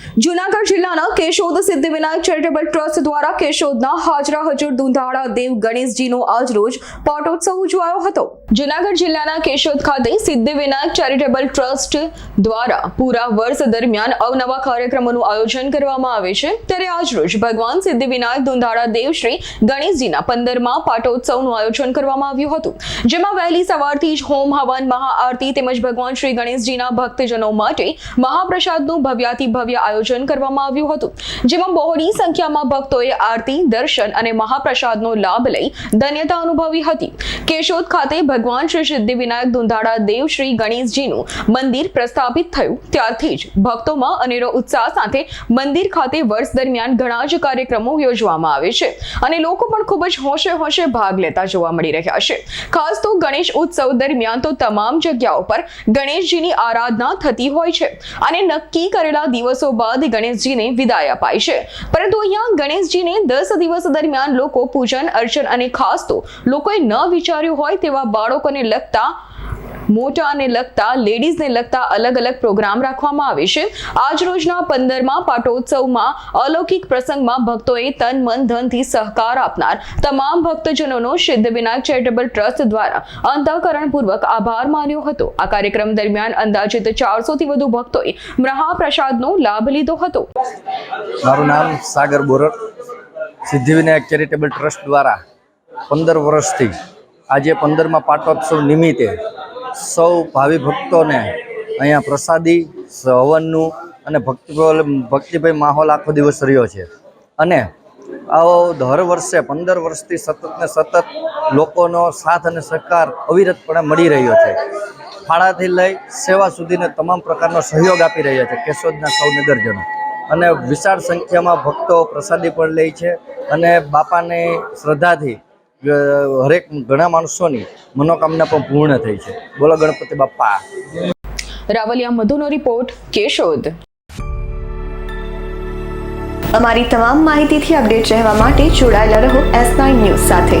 જુનાગઢ જિલ્લાના Keshod Siddhivinayak charitable trust દ્વારા કેશોદના હાજરા હજુર દુંધાળા દેવ ગણેશજીનો આજરોજ પાટોત્સવ ઉજવાયો હતો. જુનાગઢ જિલ્લાના કેશોદ ખાતે સિદ્ધિવિનાયક ચેરિટેબલ ટ્રસ્ટ દ્વારા પૂરા વર્ષ દરમિયાન અવનવા કાર્યક્રમોનું આયોજન કરવામાં આવે છે. ત્યારે આજરોજ ભગવાન સિદ્ધિવિનાયક દુંધાળા દેવ શ્રી ગણેશજીના પંદરમાં પાટોત્સવનું આયોજન કરવામાં આવ્યું હતું. જેમાં વહેલી સવારથી જ હોમ હવન, મહાઆરતી તેમજ ભગવાન શ્રી ગણેશજીના ભક્તજનો માટે મહાપ્રસાદનું ભવ્યાતિ ભવ્ય આયોજન કરવામાં આવ્યું હતું, જેમાં બહોળી સંખ્યામાં ભક્તોએ આરતી, દર્શન અને મહાપ્રસાદનો લાભ લઈ ધન્યતા અનુભવી હતી. કેશોદ ખાતે ભગવાન શ્રી સિદ્ધિવિનાયક દુંધાળા દેવ શ્રી ગણેશજીનું મંદિર પ્રસ્થાપિત થયું. ત્યારથી જ ભક્તોમાં અનેરો ઉત્સાહ સાથે મંદિર ખાતે વર્ષ દરમિયાન ઘણા જ કાર્યક્રમો યોજવામાં આવે છે અને લોકો પણ ખૂબ જ હોશે હોશે ભાગ લેતા જોવા મળી રહ્યા છે. ખાસ તો ગણેશ ઉત્સવ દરમિયાન તો તમામ જગ્યાઓ પર ગણેશજીની આરાધના થતી હોય છે અને નક્કી કરેલા દિવસો બાદ ગણેશજીને વિદાય અપાય છે. પરંતુ અહીંયા ગણેશજીને દસ દિવસ દરમિયાન લોકો પૂજન, અર્ચન અને ખાસ તો લોકોએ ન વિચાર્યું હોય તેવા બાળકોને લગતા મોટા અને લગતા લેડીઝને લગતા અલગ અલગ પ્રોગ્રામ રાખવામાં આવે છે. આજ રોજના પંદરમાં પાટોત્સવમાં અલૌકિક પ્રસંગમાં ભક્તોએ તન, મન, ધનથી સહકાર આપનાર તમામ ભક્તજનોનો સિદ્ધ વિનાયક ચેરિટેબલ ટ્રસ્ટ દ્વારા અંતઃકરણપૂર્વક આભાર માન્યો હતો. આ કાર્યક્રમ દરમિયાન અંદાજિત ચારસો થી વધુ ભક્તોએ મહાપ્રસાદનો લાભ લીધો હતો. મારું નામ સાગર બોરર સિદ્ધિવિનાયક ચેરિટેબલ ટ્રસ્ટ દ્વારા પંદર વર્ષથી આજે પંદરમાં પાટોત્સવ નિમિત્તે સૌ ભાવિ ભક્તોને અહીંયા પ્રસાદી હવનનું અને ભક્તિ ભક્તિભાઈ માહોલ આખો દિવસ રહ્યો છે. અને આવો દર વર્ષે પંદર વર્ષથી સતત ને સતત લોકોનો સાથ અને સહકાર અવિરતપણે મળી રહ્યો છે. ફાળાથી લઈ સેવા સુધીને તમામ પ્રકારનો સહયોગ આપી રહ્યા છે કેશોદના સૌ નગરજનો. અને વિશાળ સંખ્યામાં ભક્તો પ્રસાદી પણ લે છે અને બાપાની શ્રદ્ધાથી હરેક ઘણા માણસોની મનોકામના પણ પૂર્ણ થઈ છે. બોલો ગણપતિ બાપ્પા. રાવલિયા મધુનો રિપોર્ટ કેશોદ. અમારી તમામ માહિતીથી અપડેટ રહેવા માટે જોડાયેલા રહો એસ નાઇન ન્યૂઝ સાથે.